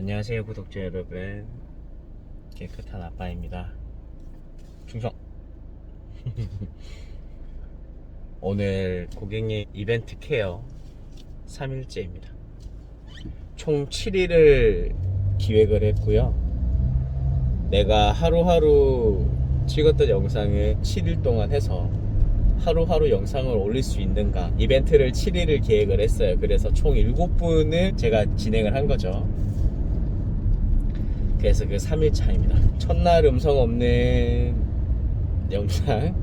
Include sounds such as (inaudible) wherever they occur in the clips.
안녕하세요 구독자 여러분. 깨끗한 아빠입니다. 충성. (laughs) 오늘 고객님 이벤트 케어 3일째입니다. 총 7일을 기획을 했고요. 내가 하루하루 찍었던 영상을 7일 동안 해서 하루하루 영상을 올릴 수 있는가? 이벤트를 7일을 기획을 했어요. 그래서 총 7분을 제가 진행을 한 거죠 그래서 그 3일 차입니다. 첫날 음성 없는 영상,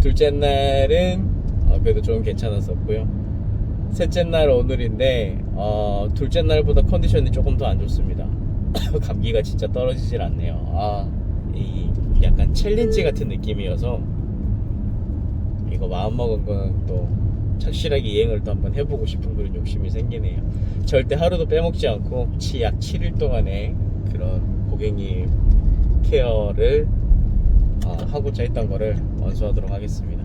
둘째 날은 어, 그래도 좀 괜찮았었고요. 셋째 날 오늘인데 어, 둘째 날보다 컨디션이 조금 더 안 좋습니다. (coughs) 감기가 진짜 떨어지질 않네요. 아, 이 약간 챌린지 같은 느낌이어서 이거 마음 먹은 건또 착실하게 이행을 또 한번 해보고 싶은 그런 욕심이 생기네요. 절대 하루도 빼먹지 않고 치약 7일 동안의 그런 고객님 케어를 어, 하고자 했던 거를 완수하도록 하겠습니다.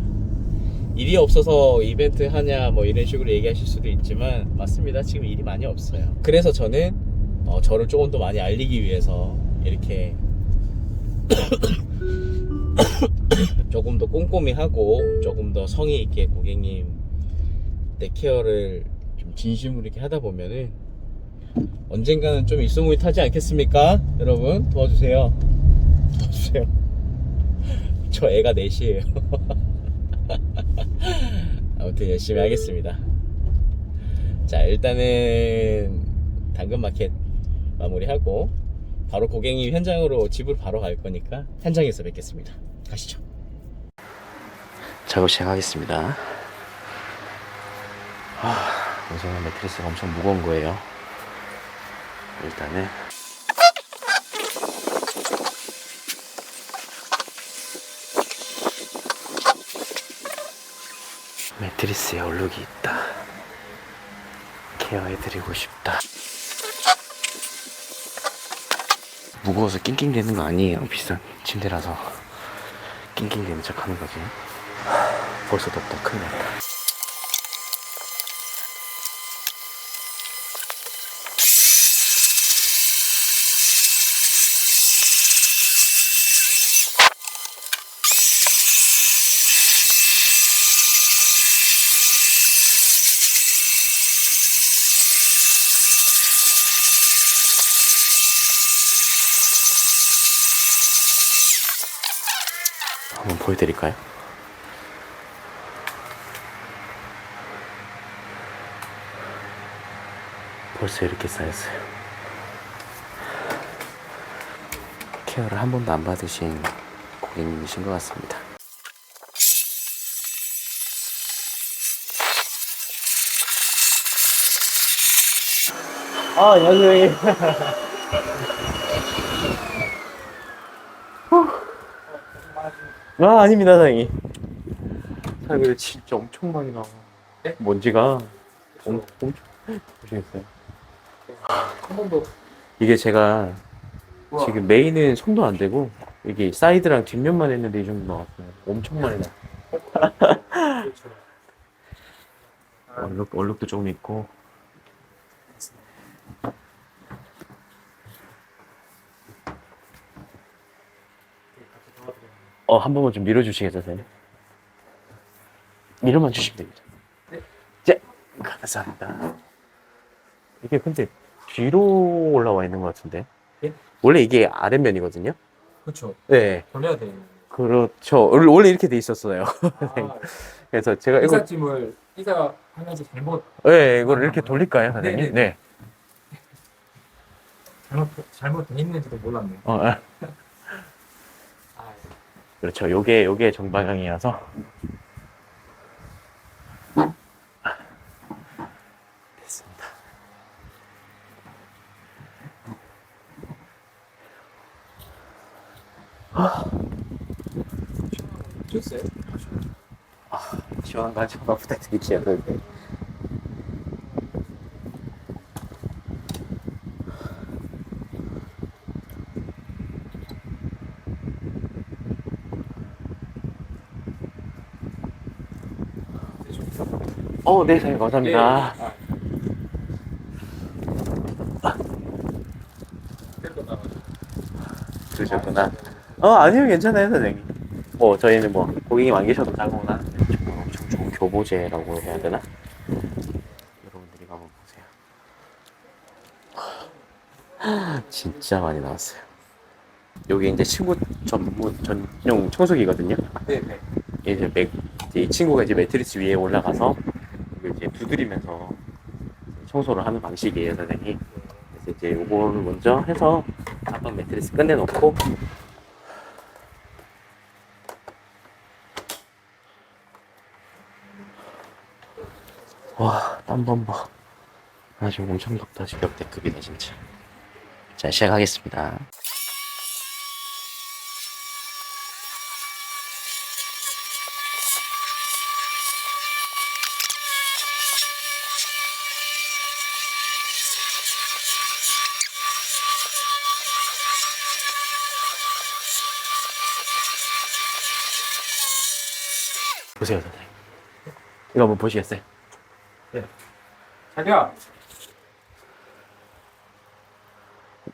일이 없어서 이벤트 하냐 뭐 이런 식으로 얘기하실 수도 있지만 맞습니다. 지금 일이 많이 없어요. 그래서 저는 어, 저를 조금 더 많이 알리기 위해서 이렇게 (coughs) 조금 더 꼼꼼히 하고 조금 더 성의 있게 고객님 내 케어를 좀 진심으로 이렇게 하다 보면은 언젠가는 좀 일소무이타지 않겠습니까? 여러분 도와주세요. (laughs) 도와주세요. (laughs) 저 애가 넷이에요. (laughs) 아무튼 열심히 하겠습니다. 자 일단은 당근마켓 마무리하고 바로 고객님 현장으로 집으로 바로 갈 거니까 현장에서 뵙겠습니다. 가시죠. 작업 시작하겠습니다. 아, 우선은 매트리스가 엄청 무거운 거예요. 일단은 매트리스에 얼룩이 있다. 케어해드리고 싶다. 무거워서 낑낑대는 거 아니에요. 비싼 침대라서 낑낑대는 척 하는 거지. 벌써 덥다. 큰일 났다. 한번 보여드릴까요? 벌써 이렇게 쌓였어요. 케어를 한 번도 안 받으신 고객님이신 것 같습니다. 아, 안녕하세 (laughs) 아, 아닙니다, 다행히. 사장님, 진짜 엄청 많이 나와. 네? 먼지가 엄, 엄청, 보시겠어요? 한 번도 이게 제가 우와. 지금 메인은 손도 안 대고, 이게 사이드랑 뒷면만 했는데 이 정도 나왔어요. 엄청 많이 나. 그렇죠. 아, 얼룩, 얼룩도 조금 있고. 같이 도와드려요. 어, 한 번만 좀 밀어주시겠어요, 선생님? 밀어만 주시면 됩니다. 네. 자, 감사합니다. 이게 근데 뒤로 올라와 있는 것 같은데? 예? 원래 이게 아랫면이거든요? 그렇죠. 네. 돌려야 돼요. 그렇죠. 원래 원래 이렇게 돼 있었어요. 아, (laughs) 그래서 제가 이거, 이삿짐을 이사 하면서 잘못 네, 이걸 이렇게 돌릴까요, 선생님? 네네. 네. 잘못 잘못 돼 있는지도 몰랐네요. 어, 아, 아, 그렇죠. 요게, 요게 정방향이어서. 됐습니다. 됐어요? 시원한 거 한번 부탁드릴게요, 어, 네, 선생님, 감사합니다. 아, 없으셨구나. 어, 아니요, 괜찮아요, 선생님. 뭐, 저희는 뭐, 고객님 안 계셔도 자고나. 엄청 좋은 교보제라고 해야 되나? 여러분들이 한번 보세요. 진짜 많이 나왔어요. 여기 이제 친구 전문, 전용 청소기거든요. 네 네. 이제 맥, 이 친구가 이제 매트리스 위에 올라가서 두드리면서 청소를 하는 방식이에요, 선생님. 그래서 이제 요거를 먼저 해서 한번 매트리스 끝내놓고 와, 땀번 봐. 아, 지금 엄청 덥다. 지금 역대급이다, 진짜. 자, 시작하겠습니다. 보세요, 선생님. 이거 한번 보시겠어요? 자기야.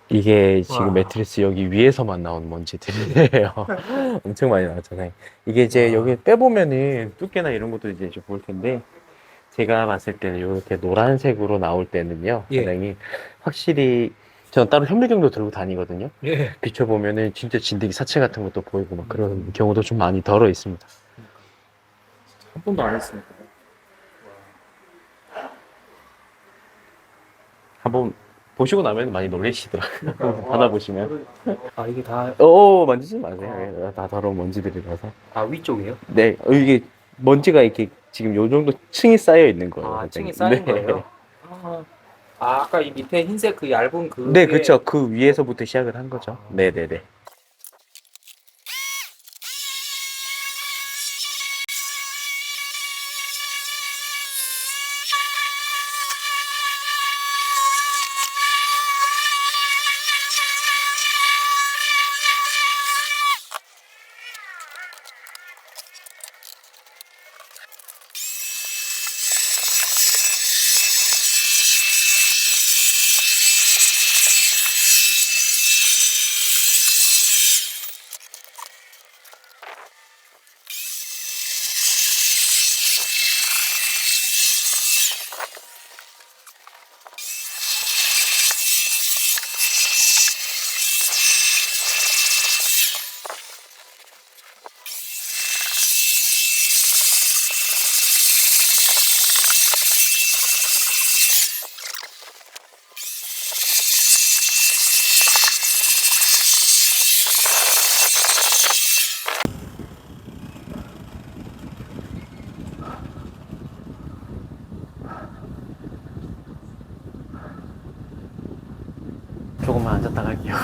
이게 지금 와. 매트리스 여기 위에서만 나온 먼지들이에요. (laughs) 엄청 많이 나왔잖아요. 이게 이제 와. 여기 빼보면은 두께나 이런 것도 이제 좀 볼 텐데, 제가 봤을 때는 이렇게 노란색으로 나올 때는요, 예. 사장님, 확실히, 저는 따로 현미경도 들고 다니거든요. 예. 비춰보면은 진짜 진드기 사체 같은 것도 보이고 막 그런 경우도 좀 많이 덜어 있습니다. 한 번도 안 했으니까. 한번 보시고 나면 많이 놀라시더라고요. (laughs) 받아보시면. 아 이게 다, 오, 만지지 마세요. 다 더러운 먼지들이라서. 다 위쪽이에요? 네, 어, 이게 먼지가 이렇게 지금 요 정도 층이 쌓여 있는 거예요. 아. 층이 쌓인 네. 거예요? 아, 아, 아까 이 밑에 흰색 그 얇은 그. 네, 그렇죠. 그 위에서부터 시작을 한 거죠. 네, 네, 네. 조금만 앉았다 갈게요.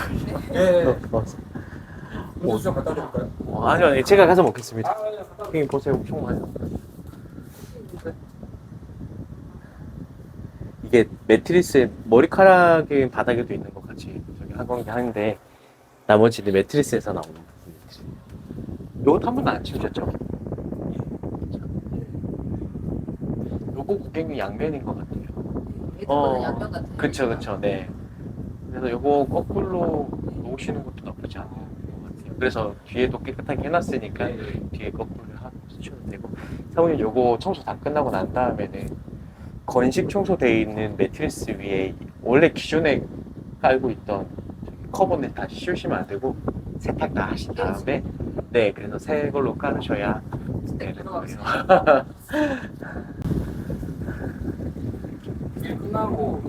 예. 어, 어. 우주 좀 갖다 드릴까요? 어, 아니요, 아니요. 제가 가서 먹겠습니다. 아, 예, 갖다 드릴게요. 형님 보세요, 엄청 많이. 이게 매트리스에 머리카락이 바닥에도 있는 것 같이 저기 하건 하는데 나머지는 매트리스에서 나오는 부분이지. 요것도 한 번도 안 치우셨죠? 요거 고객님 양면인 것 같아요. 어, 어, 양면 같아요. 그쵸, 그쵸, 네. 그래서 요거 거꾸로 놓으시는 것도 나쁘지 않은 것 같아요. 그래서 뒤에도 깨끗하게 해놨으니까 뒤에 거꾸로 하고 쓰셔도 되고 사모님 요거 청소 다 끝나고 난 다음에는 건식 청소되어 있는 매트리스 위에 원래 기존에 깔고 있던 커버는 다시 씌우시면 안 되고 세탁 다 하신 다음에 네 그래서 새 걸로 깔으셔야 네, 되는 거예요. 일 끝나고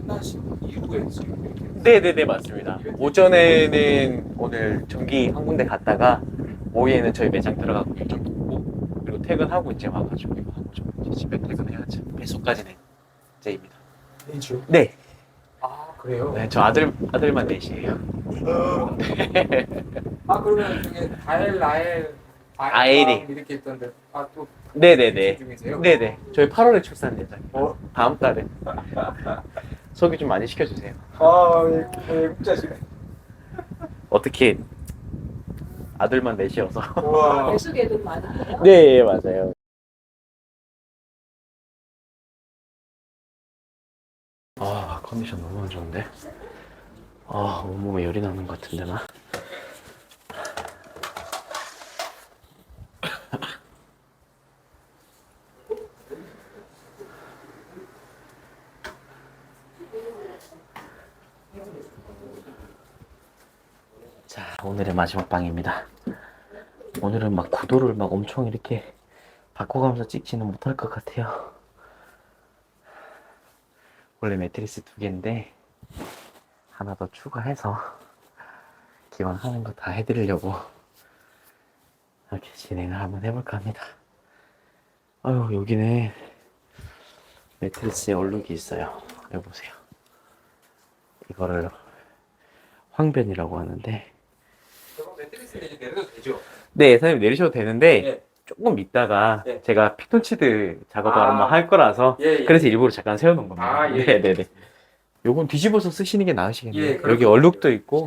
끝나신 이후에 지금 이렇게 네네네 맞습니다. 오전에는 오늘 전기 한 군데 갔다가 오후에는 저희 매장 들어가고 일좀 보고 그리고 퇴근하고 이제 와가지고 이거 하고 좀 이제 집에 퇴근해야죠. 배속까지는 제입니다. 일주. 네, 아 그래요? 네, 저 아들 아들만 넷이에요. (laughs) 아 그러면 이게 다엘 라엘 아엘이. 이렇게 있던데 아또 네네네. 중이세요? 네네. 저희 8월에 출산 예정이에요. 어? 다음 달에. (laughs) 소개 좀 많이 시켜주세요. 아 예, 국자시네. 어떻게 아들만 넷이어서. 우와. (laughs) 애들 많은데요? 네 맞아요. 아 컨디션 너무 안 좋은데. 아, 온몸에 열이 나는 것 같은데, 나. 자, 오늘의 마지막 방입니다. 오늘은 막 구도를 막 엄청 이렇게 바꿔가면서 찍지는 못할 것 같아요. 원래 매트리스 두 개인데, 하나 더 추가해서 기왕 하는 거 다 해드리려고 이렇게 진행을 한번 해볼까 합니다. 아유 여기는 매트리스에 얼룩이 있어요. 여기 보세요. 이거를 황변이라고 하는데 내려도 되죠? 네 사장님 내리셔도 되는데 예. 조금 있다가 예. 제가 피톤치드 작업을 아. 한번 할 거라서 예, 예. 그래서 일부러 잠깐 세워놓은 겁니다. 아, 예. 네 네 네. 요건 뒤집어서 쓰시는 게 나으시겠네요. 예, 여기 그렇군요. 얼룩도 있고.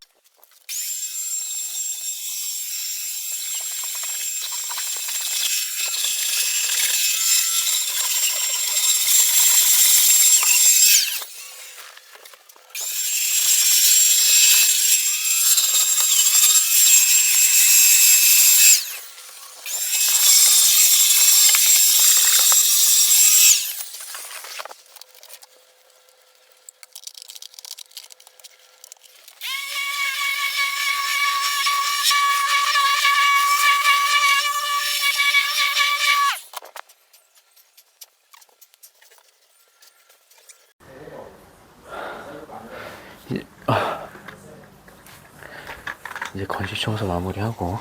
청소 마무리하고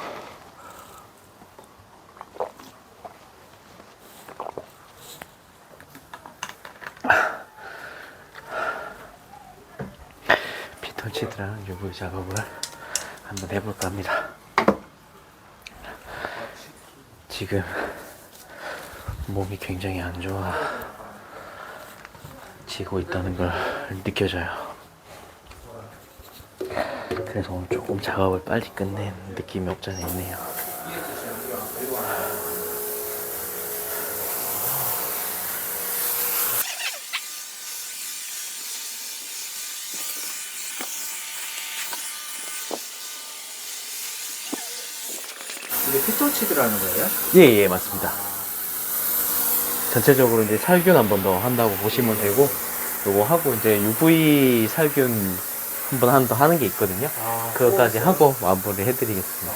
피톤치드랑 UV 작업을 한번 해볼까 합니다. 지금 몸이 굉장히 안 좋아 지고 있다는 걸 느껴져요. 그래서 오늘 조금 작업을 빨리 끝낸 느낌이 없잖아 있네요. 이게 피톤치드라는 거예요? 예, 예, 맞습니다. 전체적으로 이제 살균 한 번 더 한다고 보시면 되고, 요거 하고 이제 UV 살균 한번더 하는 게 있거든요. 아, 그거까지 하고 마무리 해드리겠습니다.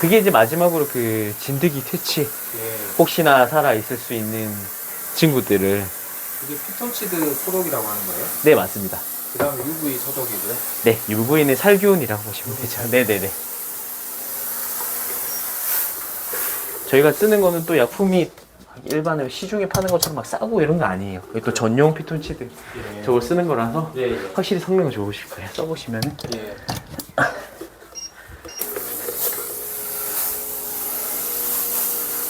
그게 이제 마지막으로 그 진드기 퇴치, 예. 혹시나 살아 있을 수 있는 친구들을, 이게 피톤치드 소독이라고 하는 거예요? 네, 맞습니다. 그 다음에 UV 소독이고요. 네, UV는 살균이라고 보시면 되죠. 네네네. 저희가 쓰는 거는 또 약품이 일반에 시중에 파는 것처럼 막 싸고 이런 거 아니에요. 이게 또 전용 피톤치드 예. 저걸 쓰는 거라서 예, 예. 확실히 성능 좋으실 거예요. 써보시면 은. 예. (coughs)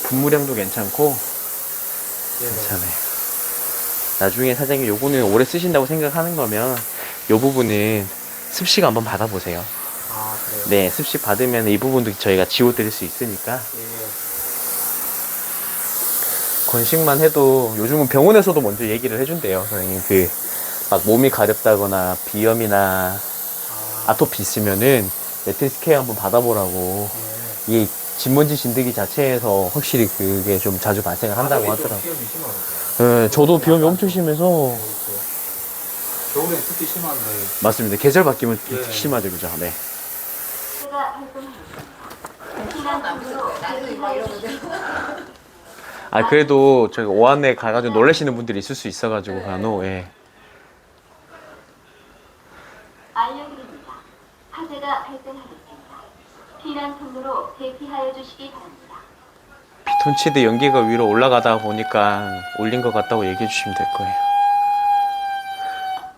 분무량도 괜찮고 예. 괜찮아요. 나중에 사장님 요거는 오래 쓰신다고 생각하는 거면 요 부분은 습식 한번 받아보세요. 아, 그래요? 네, 습식 받으면 이 부분도 저희가 지워드릴 수 있으니까 예. 건식만 해도 요즘은 병원에서도 먼저 얘기를 해준대요. 선생님 그 막 몸이 가렵다거나 비염이나 아, 아토피 있으면은 매트리스 케어 한번 받아보라고 예. 이 진먼지 진드기 자체에서 확실히 그게 좀 자주 발생을 한다고 바닥이 좀 하더라고요. 비염이 심하거든요. 네, 저도 비염이 엄청 심해서 그렇죠. 겨울엔 특히 심한데. 맞습니다. 계절 바뀌면 예. 특히 심하죠, 그죠? 네. 나도 막 이러는데. 아 그래도 저희 오한에 가가지고 놀라시는 분들이 있을 수 있어가지고 간혹 예. 알려드립니다. 화재가 발생하였습니다. 피난 통로로 대피하여 주시기 바랍니다. 피톤치드 연기가 위로 올라가다 보니까 올린 것 같다고 얘기해 주시면 될 거예요.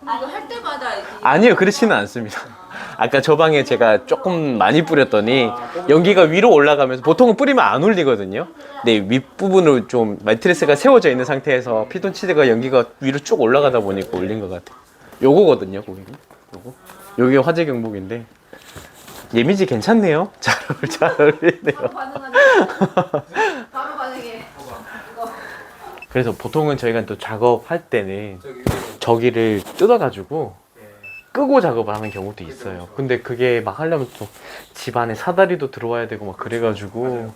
이거 할 때마다 아니요, 그렇지는 않습니다. 아까 저 방에 제가 조금 많이 뿌렸더니 연기가 위로 올라가면서 보통은 뿌리면 안 올리거든요. 근데 윗부분을 좀 매트리스가 세워져 있는 상태에서 피톤치드가 연기가 위로 쭉 올라가다 보니까 올린 것 같아요. 요거거든요, 고객님. 요거. 요게 화재 경보기인데 예미지 괜찮네요. (laughs) 잘, 어울- 잘 어울리네요. 바로 반응해. 그래서 보통은 저희가 또 작업할 때는. 저기를 뜯어가지고 예. 끄고 작업을 하는 경우도 있어요. 그죠. 근데 그게 막 하려면 또 집안에 사다리도 들어와야 되고 막 그래가지고.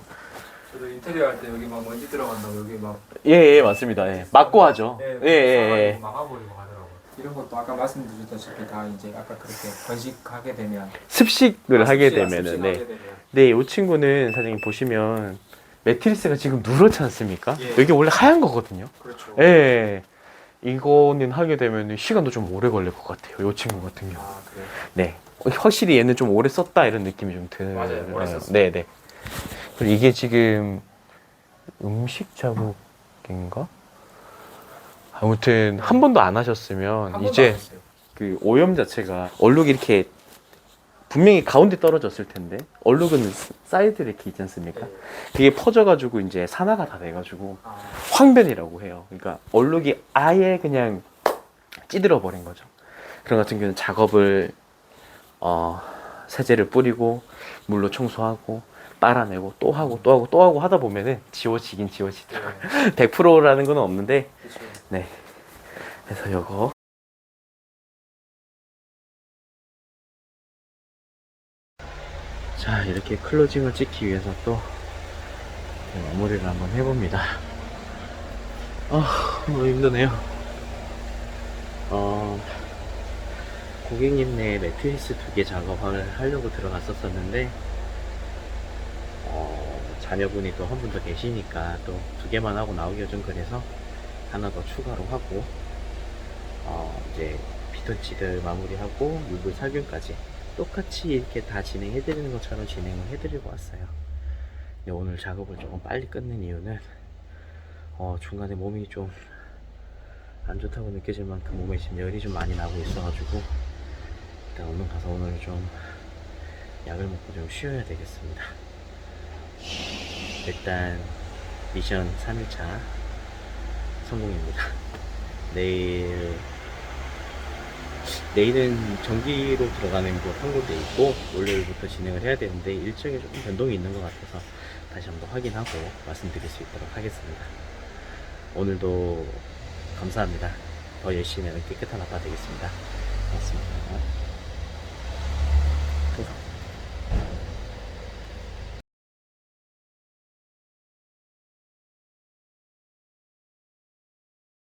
저도 인테리어 할 때 여기 막 먼지 들어간다고 여기 막 예, 예 맞습니다. 예. 막고 하죠. 예, 예, 예. 막아버리고 하더라고요. 이런 것도 아까 말씀드렸다시피 다 이제 아까 그렇게 번식하게 되면 습식을 하게 습식- 되면은 습식하게 네. 되면 네, 이 친구는 사장님 보시면 매트리스가 지금 누렇지 않습니까? 예. 여기 원래 하얀 거거든요. 그렇죠. 예. 이거는 하게 되면 시간도 좀 오래 걸릴 것 같아요. 이 친구 같은 경우. 아 그래. 네. 확실히 얘는 좀 오래 썼다 이런 느낌이 좀 들어요. 맞아요. 오래 썼어요. 네, 네. 그리고 이게 지금 음식 자국인가? 아무튼 한 번도 안 하셨으면 한 번도 이제 안 했어요. 그 오염 자체가 얼룩이 이렇게 분명히 가운데 떨어졌을 텐데 얼룩은 사이드 이렇게 있지 않습니까? 네. 그게 퍼져가지고 이제 산화가 다 돼가지고 아, 황변이라고 해요. 그러니까 얼룩이 아예 그냥 찌들어 버린 거죠. 그런 같은 경우는 작업을 어, 세제를 뿌리고 물로 청소하고 빨아내고 또 하고 또 하고 또 하고 하다 보면은 지워지긴 지워지더라고요. 네. (laughs) 100%라는 건 없는데. 네. 그래서 요거 자 이렇게 클로징을 찍기 위해서 또 마무리를 한번 해봅니다. 아 너무 힘드네요. 어 고객님 네 매트리스 두 개 작업을 하려고 들어갔었었는데 어, 자녀분이 또 한 분 더 계시니까 또 두 개만 하고 나오기가 좀 그래서 하나 더 추가로 하고 어, 이제 피톤치드 마무리하고 물불 살균까지 똑같이 이렇게 다 진행해 드리는 것처럼 진행을 해 드리고 왔어요. 근데 오늘 작업을 조금 빨리 끝낸 이유는 어, 중간에 몸이 좀 안 좋다고 느껴질 만큼 몸에 지금 열이 좀 많이 나고 있어가지고 일단 얼른 가서 오늘 좀 약을 먹고 좀 쉬어야 되겠습니다. 일단 미션 3일차 성공입니다. 내일 내일은 전기로 들어가는 곳 한 군데 있고 월요일부터 진행을 해야 되는데 일정에 조금 변동이 있는 것 같아서 다시 한번 확인하고 말씀드릴 수 있도록 하겠습니다. 오늘도 감사합니다. 더 열심히 하는 깨끗한 아빠 되겠습니다.